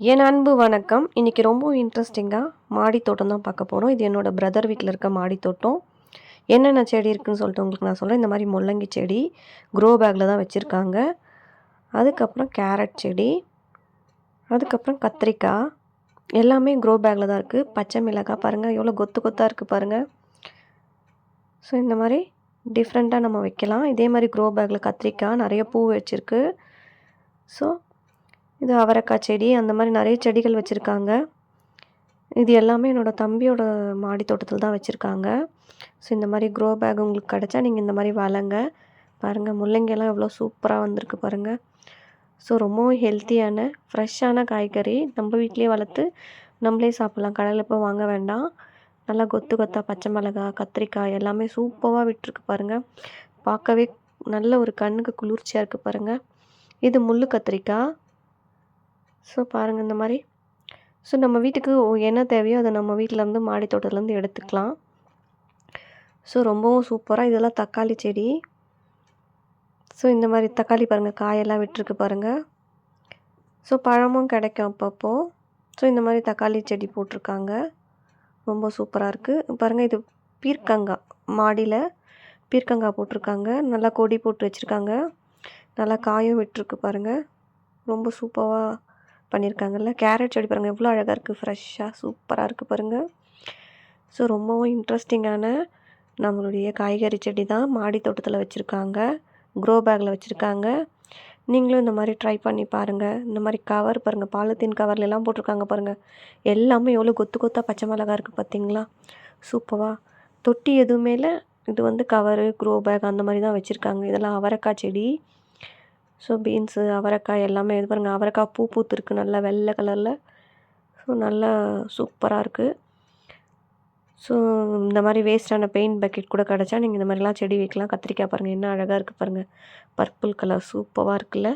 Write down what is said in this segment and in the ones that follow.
என் அன்பு வணக்கம். இன்றைக்கி ரொம்ப இன்ட்ரெஸ்டிங்காக மாடி தோட்டம் தான் பார்க்க போகிறோம் இது என்னோடய பிரதர் வீட்டில் இருக்க மாடி தோட்டம். என்னென்ன செடி இருக்குதுன்னு சொல்லிட்டு உங்களுக்கு நான் சொல்கிறேன் இந்த மாதிரி முள்ளங்கி செடி க்ரோ பேக்கில் தான் வச்சுருக்காங்க. அதுக்கப்புறம் கேரட் செடி அதுக்கப்புறம் கத்திரிக்காய். எல்லாமே க்ரோ பேக்கில் தான் இருக்குது பச்சை மிளகாய் பாருங்கள் எவ்வளோ கொத்து கொத்தாக இருக்குது பாருங்கள் ஸோ இந்த மாதிரி டிஃப்ரெண்ட்டாக நம்ம வைக்கலாம். இதே மாதிரி க்ரோ பேக்கில் கத்திரிக்காய் நிறைய பூ வச்சுருக்கு. ஸோ இது அவரைக்காய் செடி அந்த மாதிரி நிறைய செடிகள் வச்சுருக்காங்க. இது எல்லாமே என்னோடய தம்பியோட மாடி தோட்டத்தில் தான் வச்சுருக்காங்க. ஸோ இந்த மாதிரி க்ரோ பேக் உங்களுக்கு கிடச்சா நீங்கள் இந்த மாதிரி வளங்க. பாருங்கள் முள்ளங்கியெல்லாம் எவ்வளோ சூப்பராக வந்திருக்கு பாருங்கள் ஸோ ரொம்பவும் ஹெல்த்தியான ஃப்ரெஷ்ஷான காய்கறி நம்ம வீட்லேயே வளர்த்து நம்மளே சாப்பிட்லாம். கடையில் போய் வாங்க வேண்டாம். நல்லா கொத்து கொத்தாக பச்சை மிளகா கத்திரிக்காய் எல்லாமே சூப்பராக விட்டுருக்கு பாருங்கள் பார்க்கவே நல்ல ஒரு கண்ணுக்கு குளிர்ச்சியாக இருக்குது பாருங்கள் இது முள் கத்திரிக்காய். ஸோ பாருங்கள் இந்த மாதிரி. ஸோ நம்ம வீட்டுக்கு என்ன தேவையோ அதை நம்ம வீட்டிலேருந்து மாடி தோட்டத்துலேருந்து எடுத்துக்கலாம். ஸோ ரொம்பவும் சூப்பராக இதெல்லாம் தக்காளி செடி. ஸோ இந்த மாதிரி தக்காளி பாருங்கள் காயெல்லாம் விட்டுருக்கு பாருங்கள் ஸோ பழமும் கிடைக்கும் அப்பப்போ. ஸோ இந்த மாதிரி தக்காளி செடி போட்டிருக்காங்க. ரொம்ப சூப்பராக இருக்குது பாருங்கள் இது பீர்க்கங்காய் மாடியில் பீர்க்கங்காய் போட்டிருக்காங்க. நல்லா கொடி போட்டு வச்சுருக்காங்க. நல்லா காயும் விட்டுருக்கு பாருங்கள் ரொம்ப சூப்பராக பண்ணியிருக்காங்கல்ல? கேரட் செடி பாருங்கள் எவ்வளோ அழகாக இருக்குது ஃப்ரெஷ்ஷாக சூப்பராக இருக்குது பாருங்கள் ஸோ ரொம்பவும் இன்ட்ரெஸ்டிங்கான நம்மளுடைய காய்கறி செடி தான் மாடி தோட்டத்தில் வச்சுருக்காங்க. க்ரோ பேக்கில் வச்சுருக்காங்க. நீங்களும் இந்த மாதிரி ட்ரை பண்ணி பாருங்கள் இந்த மாதிரி கவர் பாருங்கள் பாலித்தீன் கவர்லெலாம் போட்டிருக்காங்க பாருங்கள் எல்லாமே எவ்வளோ கொத்து கொத்தாக பச்சை மிளகா இருக்குது பார்த்தீங்களா சூப்பராக தொட்டி எதுவுமே இல்லை. இது வந்து கவரு க்ரோ பேக் அந்த மாதிரி தான் வச்சுருக்காங்க. இதெல்லாம் அவரைக்காய் செடி. ஸோ பீன்ஸு அவரைக்காய் எல்லாமே இது பாருங்கள் அவரைக்காய் பூ பூத்துருக்கு. நல்லா வெள்ளை கலரில் ஸோ நல்லா சூப்பராக இருக்குது ஸோ இந்த மாதிரி வேஸ்ட்டான பெயிண்ட் பக்கெட் கூட கிடச்சா நீங்கள் இந்த மாதிரிலாம் செடி வைக்கலாம். கத்திரிக்காய் பாருங்கள் என்ன அழகாக இருக்குது பாருங்கள் பர்பிள் கலர் சூப்பராக இருக்குல்ல.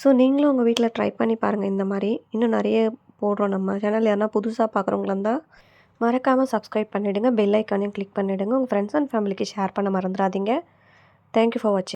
ஸோ நீங்களும் உங்கள் வீட்டில் ட்ரை பண்ணி பாருங்கள் இந்த மாதிரி. இன்னும் நிறைய போடுறோம் நம்ம சேனல் யாரா புதுசாக பார்க்குறவங்களா இருந்தால் மறக்காமல் சப்ஸ்கிரைப் பண்ணிவிடுங்க பெல் ஐக்கானையும் கிளிக் பண்ணிவிடுங்க உங்கள் ஃப்ரெண்ட்ஸ் அண்ட் ஃபேமிலிக்கு ஷேர் பண்ண மறந்துடாதீங்க. தேங்க்யூ ஃபார் வாட்சிங்